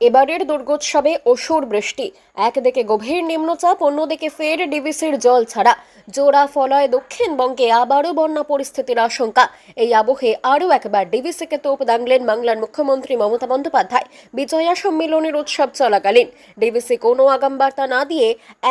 এবারের দুর্গোৎসবে অসুর বৃষ্টি। একদিকে গভীর নিম্নচাপ, অন্যদিকে ফের ডিভিসির জল ছাড়া। জোড়া ফলয় দক্ষিণবঙ্গে আবারও বন্যা পরিস্থিতির আশঙ্কা। এই আবহে আরও একবার ডিভিসিকে তোপ দাগলেন বাংলার মুখ্যমন্ত্রী মমতা বন্দ্যোপাধ্যায়। বিজয়া সম্মেলনের উৎসব চলাকালীন। ডিভিসি কোনো আগাম বার্তা না দিয়ে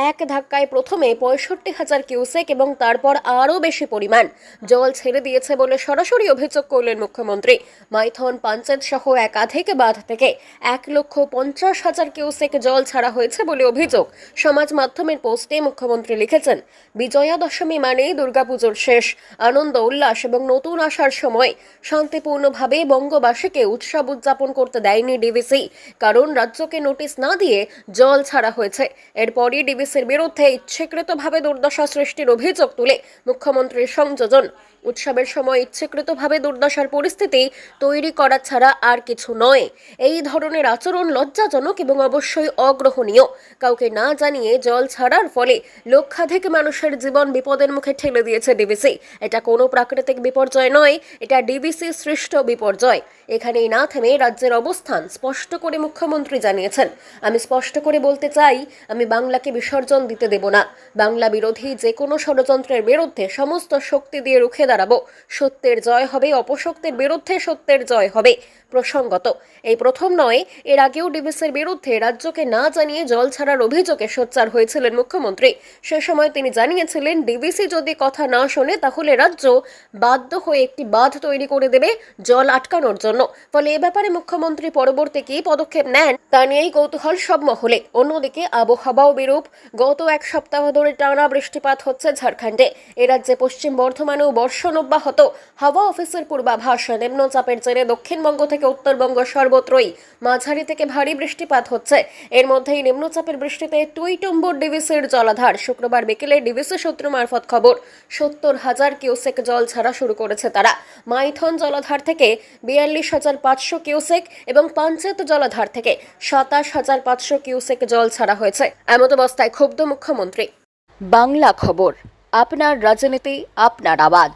এক ধাক্কায় প্রথমে পঁয়ষট্টি হাজার কিউসেক এবং তারপর আরও বেশি পরিমাণ। জল ছেড়ে দিয়েছে বলে সরাসরি অভিযোগ করলেন মুখ্যমন্ত্রী। মাইথন পাঞ্চায়েত সহ একাধিক বাঁধ থেকে এক লক্ষ পঞ্চাশ হাজার কিউসেক জল ছাড়া হয়েছে বলে অভিযোগ। সমাজ মাধ্যমের পোস্টে মুখ্যমন্ত্রী লিখেছেন, বিজয়া দশমী মানেই দুর্গাপুজোর শেষ। আনন্দ, উল্লাস এবং নতুন আসার সময় শান্তিপূর্ণভাবে বঙ্গবাসীকে উৎসব উদযাপন করতে দেয়নি ডিভিসি কারণ রাজ্যকে নোটিশ না দিয়ে জল ছাড়া হয়েছে। এরপরই ডিভিসির বিরুদ্ধে ইচ্ছাকৃতভাবে দুর্দশা সৃষ্টির অভিযোগ তুলে মুখ্যমন্ত্রীর সংযোজন। উৎসবের সময় ইচ্ছাকৃতভাবে দুর্দশার পরিস্থিতি তৈরি করা ছাড়া আর কিছু নয়। এই ধরনের আচরণ লজ্জাজনক এবং অবশ্যই অগ্রহণীয়। কাউকে না জানিয়ে জল ছাড়ার ফলে লক্ষাধিক মানুষের জীবন বিপদের মুখে ঠেলে দিয়েছে ডিবিসি এটা কোনো প্রাকৃতিক বিপর্যয় নয়, এটা ডিবিসি সৃষ্ট বিপর্যয়। এখানেই না থেমে রাজ্যের অবস্থান স্পষ্ট করে মুখ্যমন্ত্রী জানিয়েছেন। আমি স্পষ্ট করে বলতে চাই, আমি বাংলাকে বিসর্জন দিতে দেব না। বাংলা বিরোধী যে কোনো ষড়যন্ত্রের বিরুদ্ধে সমস্ত শক্তি দিয়ে রুখে দাঁড়াবো। সত্যের জয় হবে, অপশক্তির বিরুদ্ধে সত্যের জয় হবে। প্রসঙ্গত, এই প্রথম নয়, এর আগেও ডিভিসের বিরুদ্ধে রাজ্যকে না জানিয়ে জল ছাড়ার অভিযোগে সোচ্চার হয়েছিলেন মুখ্যমন্ত্রী। সে সময় তিনি জানিয়েছিলেন, ডিভিসি যদি কথা না শোনে, তাহলে রাজ্য বাধ্য হয়ে একটি বাঁধ তৈরি করে দেবে জল আটকানোর জন্য। ফলে এ ব্যাপারে মুখ্যমন্ত্রী পরবর্তী কী পদক্ষেপ নেন, তা নিয়েই কৌতূহল সব মহলে অন্যদিকে আবহাওয়াও বিরূপ। গত এক সপ্তাহ ধরে টানা বৃষ্টিপাত হচ্ছে ঝাড়খণ্ডে। এ রাজ্যে পশ্চিম বর্ধমানেও বর্ষণ অব্যাহত। হাওয়া অফিসের পূর্বাভাস, নিম্নচাপের জেরে দক্ষিণবঙ্গ থেকে উত্তরবঙ্গ সর্বত্রই মাঝারি থেকে ভারী বৃষ্টিপাত হচ্ছে। এর মধ্যেই নিম্নচাপের বৃষ্টিতে টুইটম্বর ডিভিসির জলাধার। শুক্রবার বিকেলে ডিভিসি সূত্র মারফত খবর, সত্তর হাজার কিউসেক জল ছাড়া শুরু করেছে তারা। মাইথন জলাধার থেকে বিয়াল্লিশ হাজার পাঁচশো কিউসেক এবং পাঞ্চেত জলাধার থেকে সাতাশ হাজার পাঁচশো কিউসেক জল ছাড়া হয়েছে, এমত অবস্থায় ক্ষুব্ধ মুখ্যমন্ত্রী। বাংলা খবর, আপনার রাজনীতি, আপনার আওয়াজ।